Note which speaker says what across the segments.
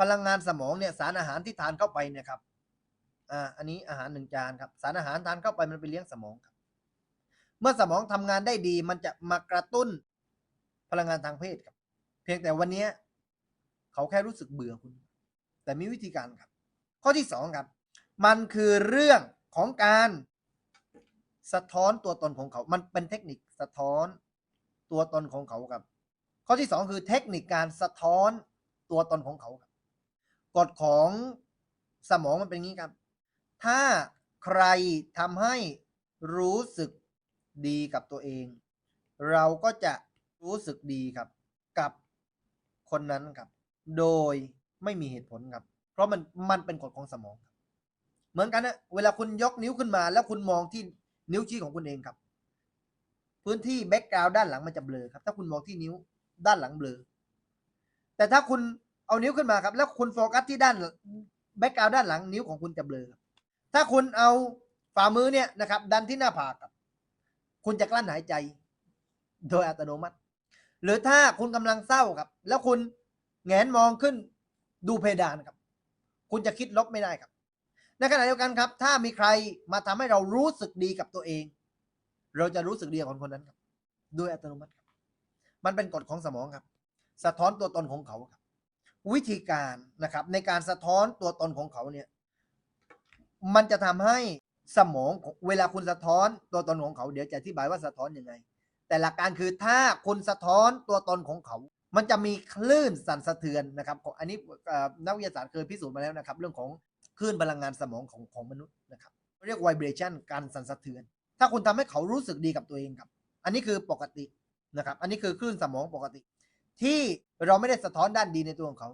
Speaker 1: พลังงานสมองเนี่ยสารอาหารที่ทานเข้าไปเนี่ยครับอ่าอันนี้อาหารหนึ่งจานครับ สารอาหารทานเข้าไปมันไปเลี้ยงสมองครับ เมื่อสมองทำงานได้ดี มันจะมากระตุ้นพลังงานทางเพศครับ เพียงแต่วันนี้เขาแค่รู้สึกเบื่อคุณ แต่มีวิธีการครับ ข้อที่สองครับ มันคือเรื่องของการสะท้อนตัวตนของเขา มันเป็นเทคนิคสะท้อนตัวตนของเขาครับ ข้อที่สองคือเทคนิคการสะท้อนตัวตนของเขาครับ กฎของสมองมันเป็นอย่างนี้ครับ ถ้าใครทำให้รู้สึกดีกับตัวเอง เราก็จะรู้สึกดีครับ กับคนนั้นครับ โดยไม่มีเหตุผลครับ เพราะมันมันเป็นกฎของสมอง เหมือนกันนะเวลาคุณยกนิ้วขึ้นมา แล้วคุณมองที่นิ้วชี้ของคุณเองครับ พื้นที่แบ็กกราวด์ด้านหลังมันจะเบลอครับ ถ้าคุณมองที่นิ้วด้านหลังเบลอแต่ถ้าคุณ เอานิ้วขึ้นมาครับ แล้วคุณโฟกัสที่ด้านแบ็กกราวด้านหลังนิ้วของคุณจะเบลอครับถ้าคุณเอาฝ่ามือเนี่ยนะครับ ดันที่หน้าผากครับ คุณจะกลั้นหายใจ โดยอัตโนมัติ หรือถ้าคุณกำลังเศร้าครับ แล้วคุณแงนมองขึ้นดูเพดานครับ คุณจะคิดลบไม่ได้ครับ ในขณะเดียวกันครับ ถ้ามีใครมาทำให้เรารู้สึกดีกับตัวเอง เราจะรู้สึกดีกับคนคนนั้นครับ โดยอัตโนมัติครับ มันเป็นกฎของสมองครับ สะท้อนตัวตนของเขาครับ วิธีการนะครับในการสะท้อนตัวตนของเขาเนี่ยมันจะทำให้สมองเวลาคุณสะท้อนตัวตนของเขาเดี๋ยวจะอธิบายว่าสะท้อนยังไง แต่หลักการคือถ้าคุณสะท้อนตัวตนของเขา มันจะมีคลื่นสั่นสะเทือนนะครับ อันนี้นักวิทยาศาสตร์เคยพิสูจน์มาแล้วนะครับ เรื่องของคลื่นพลังงานสมองของของมนุษย์นะครับ เรียก vibration การสั่นสะเทือน ถ้าคุณทำให้เขารู้สึกดีกับตัวเองครับ อันนี้คือปกตินะครับ อันนี้คือคลื่นสมองปกติ ที่เราไม่ได้สะท้อนด้านดีในตัวของเขา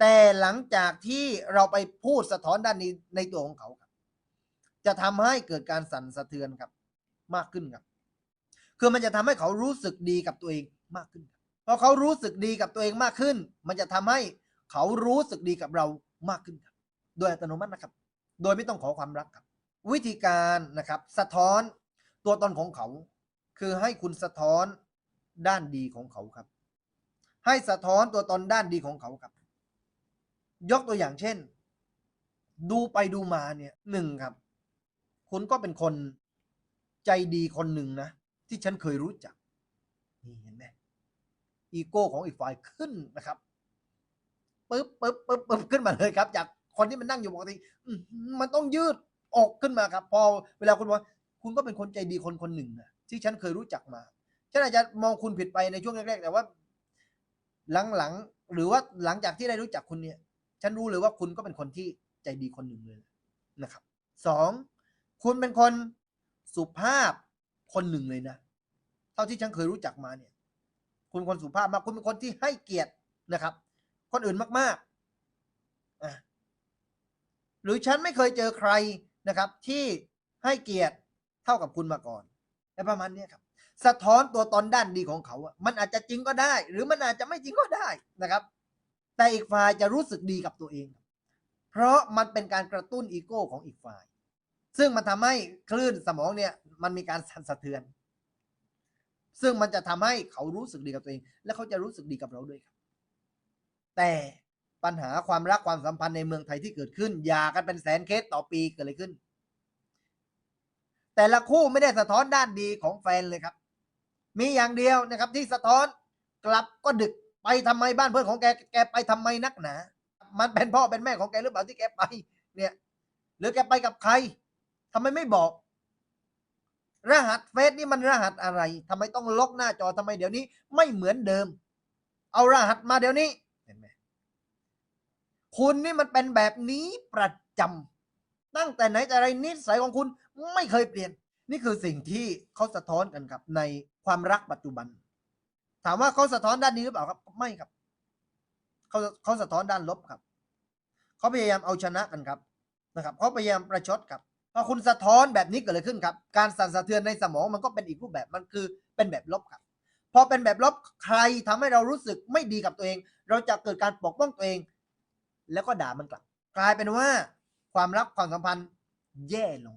Speaker 1: แต่หลังจากที่เราไปพูดสะท้อนด้านนี้ในตัวของเขาครับ จะทำให้เกิดการสั่นสะเทือนครับ มากขึ้นครับ คือมันจะทำให้เขารู้สึกดีกับตัวเองมากขึ้นพอเขารู้สึกดีกับตัวเองมากขึ้น มันจะทำให้เขารู้สึกดีกับเรามากขึ้นครับ โดยอัตโนมัตินะครับ โดยไม่ต้องขอความรักครับ วิธีการนะครับ สะท้อนตัวตนของเขา คือให้คุณสะท้อนด้านดีของเขาครับ ให้สะท้อนตัวตนด้านดีของเขาครับ ยกตัวอย่างเช่น ดูไปดูมาเนี่ยหนึ่งครับ คุณก็เป็นคนใจดีคนหนึ่งนะ ที่ฉันเคยรู้จัก นี่เห็นไหมอีโก้ของอีกฝ่ายขึ้นนะครับปึ๊บปึ๊บปึ๊บปึ๊บขึ้นมาเลยครับ จากคนที่มันนั่งอยู่ปกติมันต้องยืดออกขึ้นมาครับ พอเวลาคุณบอกคุณก็เป็นคนใจดีคนคนหนึ่งนะที่ฉันเคยรู้จักมาฉันอาจจะมองคุณผิดไปในช่วงแรกๆแต่ว่า หลังๆหรือว่าหลังจากที่ได้รู้จักคุณเนี่ย ฉันรู้เลยว่าคุณก็เป็นคนที่ใจดีคนหนึ่งเลยนะครับสองคุณเป็นคนสุภาพคนหนึ่งเลยนะเท่าที่ฉันเคยรู้จักมาเนี่ย คุณคนสุภาพมากคุณเป็นคนที่ให้เกียรตินะครับ คนอื่นมากๆอะหรือฉันไม่เคยเจอใครนะครับ ที่ให้เกียรติเท่ากับคุณมาก่อน และประมาณนี้ครับ สะท้อนตัวตนด้านดีของเขาอะมันอาจจะจริงก็ได้ หรือมันอาจจะไม่จริงก็ได้นะครับ แต่อีกฝ่ายจะรู้สึกดีกับตัวเอง เพราะมันเป็นการกระตุ้นอีโก้ของอีกฝ่าย ซึ่งมันทำให้คลื่นสมองเนี่ยมันมีการสั่นสะเทือน ซึ่งมันจะทำให้เขารู้สึกดีกับตัวเอง และเขาจะรู้สึกดีกับเราด้วยครับ แต่ปัญหาความรักความสัมพันธ์ในเมืองไทยที่เกิดขึ้นหย่ากันเป็นแสนเคสต่อปีเกิดอะไรขึ้น แต่ละคู่ไม่ได้สะท้อนด้านดีของแฟนเลยครับ มีอย่างเดียวนะครับที่สะท้อนกลับก็ดึกไปทำไมบ้านเพื่อนของแกแกไปทำไมนักหนา มันเป็นพ่อเป็นแม่ของแกหรือเปล่าที่แกไป เนี่ยหรือแกไปกับใครทำไมไม่บอก รหัสเฟซนี่มันรหัสอะไรทำไมต้องล็อกหน้าจอทำไมเดี๋ยวนี้ไม่เหมือนเดิม เอารหัสมาเดี๋ยวนี้เห็นไหมคุณนี่มันเป็นแบบนี้ประจำตั้งแต่ไหนแต่ไรนิสัยของคุณ ไม่เคยเปลี่ยน นี่คือสิ่งที่เขาสะท้อนกันครับ ในความรักปัจจุบัน ถามว่าเขาสะท้อนด้านนี้หรือเปล่าครับ ไม่ครับเขาเขาสะท้อนด้านลบครับเขาพยายามเอาชนะกันครับนะครับเขาพยายามประชดครับพอคุณสะท้อนแบบนี้เกิดอะไรขึ้นครับ การสั่นสะเทือนในสมองมันก็เป็นอีกรูปแบบมันคือเป็นแบบลบครับ พอเป็นแบบลบใครทำให้เรารู้สึกไม่ดีกับตัวเอง เราจะเกิดการปกป้องตัวเอง แล้วก็ด่ามันกลับ กลายเป็นว่าความรักความสัมพันธ์แย่ลง